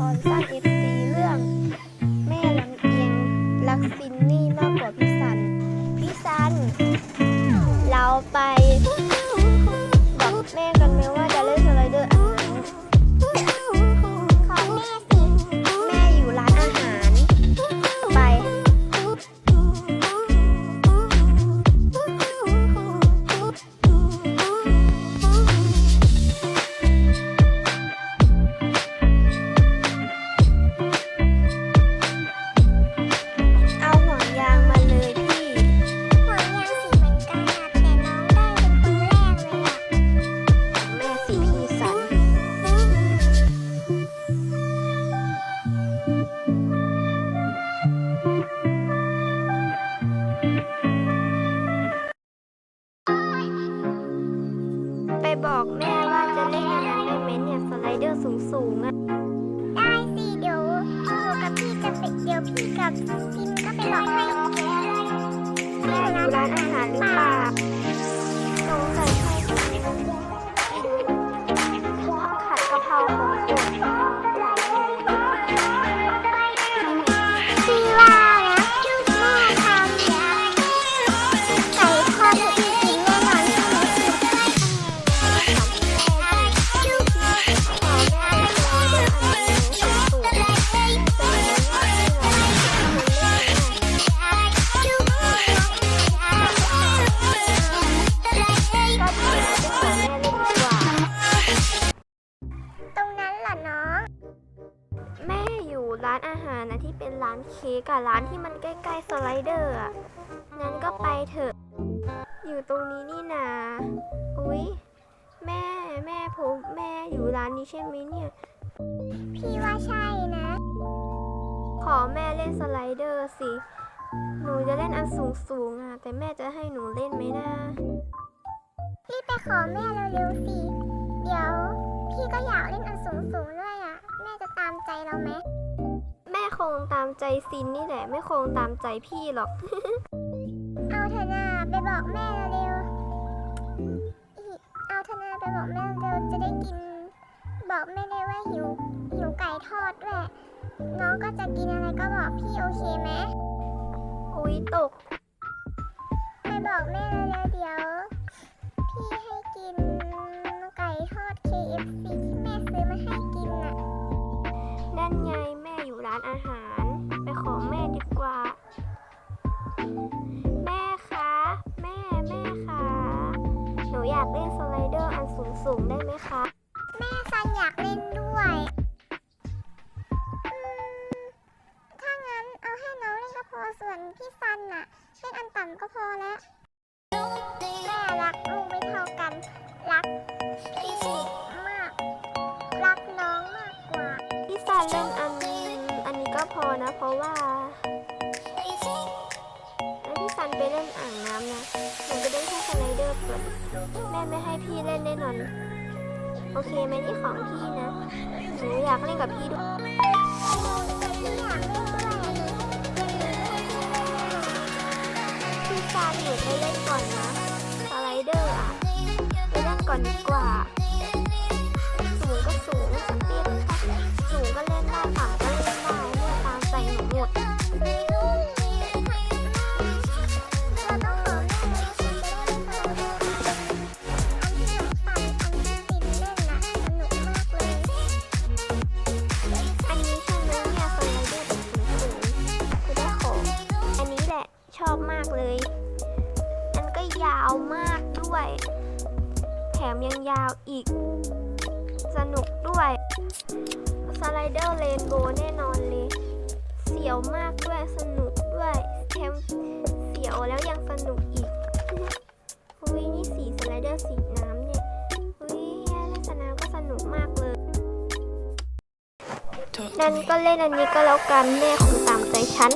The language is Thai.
ก่อนสร้างเอฟ บอกแม่ว่าจะเล่นอันนั้นได้ไหมเนี่ยสไลเดอร์สูงๆอะได้สิเดี๋ยวหนูกับพี่จะไปเดี๋ยวพี่กับซิมก็ไปบอกให้แม่อยู่ร้านอาหารหรือเปล่าสงสัยใช่ค่ะผัด เป็นร้านเค้กกับร้านที่มันใกล้ๆสไลเดอร์อะงั้นก็ไปเถอะ อยู่ตรงนี้นี่นาอุ๊ย แม่แม่ผมแม่อยู่ร้านนี้ใช่ไหมเนี่ย พี่ว่าใช่นะ ขอแม่เล่นสไลเดอร์สิ หนูจะเล่นอันสูงๆอะแต่แม่จะให้หนูเล่นไหมนะรีบไปขอแม่เร็วๆสิ เดี๋ยว พี่ก็อยากเล่นอันสูงๆด้วยอะแม่จะตามใจเราไหมแม่ค งตามใจซินนี่แหละ ไม่คงตามใจพี่หรอก เอาเถอะนาไปบอกแม่เร็วๆอีเอาเถอะนาไปบอกแม่เร็วจะได้กิน บอกแม่เลยว่าหิวหิวไก่ทอดด้วยน้องก็จะกินอะไรก็บอกพี่โอเคไหมอุ๊ยตก ไปบอกแม่เร็วๆเดี๋ยว พี่ให้กินไก่ทอด KFC ที่แม่ซื้อมาให้กินน่ะ นั่นไงแม่อยู่ร้านอาหารากเล่นสไลเดอร์อันสูงสูงๆได้ไหมคะ แม่ซันอยากเล่นด้วยอืมถ้างั้นเอาให้น้องเล่นก็พอส่วนพี่ซันน่ะเล่นอันต่ำก็พอแล้ว แม่รักลูกไม่เท่ากัน รักพี่มาก รักน้องมากกว่า พี่ซานเล่นอันอันนี้ก็พอนะ เพราะว่าแล้วพี่ซันไปเล่นอ่างน้ำนะ แม่ไม่ให้พี่เล่นแน่นอน โอเคไหมนี่ของพี่นะ หนูอยากเล่นกับพี่ด้วยพี่อยากเล่นด้วยพี่ซานหนูไปเล่นก่อนนะสไลเดอร์อะไปเล่นก่อนดีกว่าสูงก็สูงสเตียนสูงก็เล่นได้ต่ำก็เล่นได้แม่ตามใจหนูหมดากเลยอันก็ยาวมากด้วย แถมยังยาวอีก สนุกด้วย สไลเดอร์เรนโบว์แน่นอนเลย เสียวมากด้วย สนุกด้วยแถมเสียวแล้วยังสนุกอีกอุ้ยนี่สีสไลเดอร์สีน้ำเนี่ยอุ้ยเล่นสนามก็สนุกมากเลย นั่นก็เล่นอันนี้ก็แล้วกันแม่คงตามใจฉัน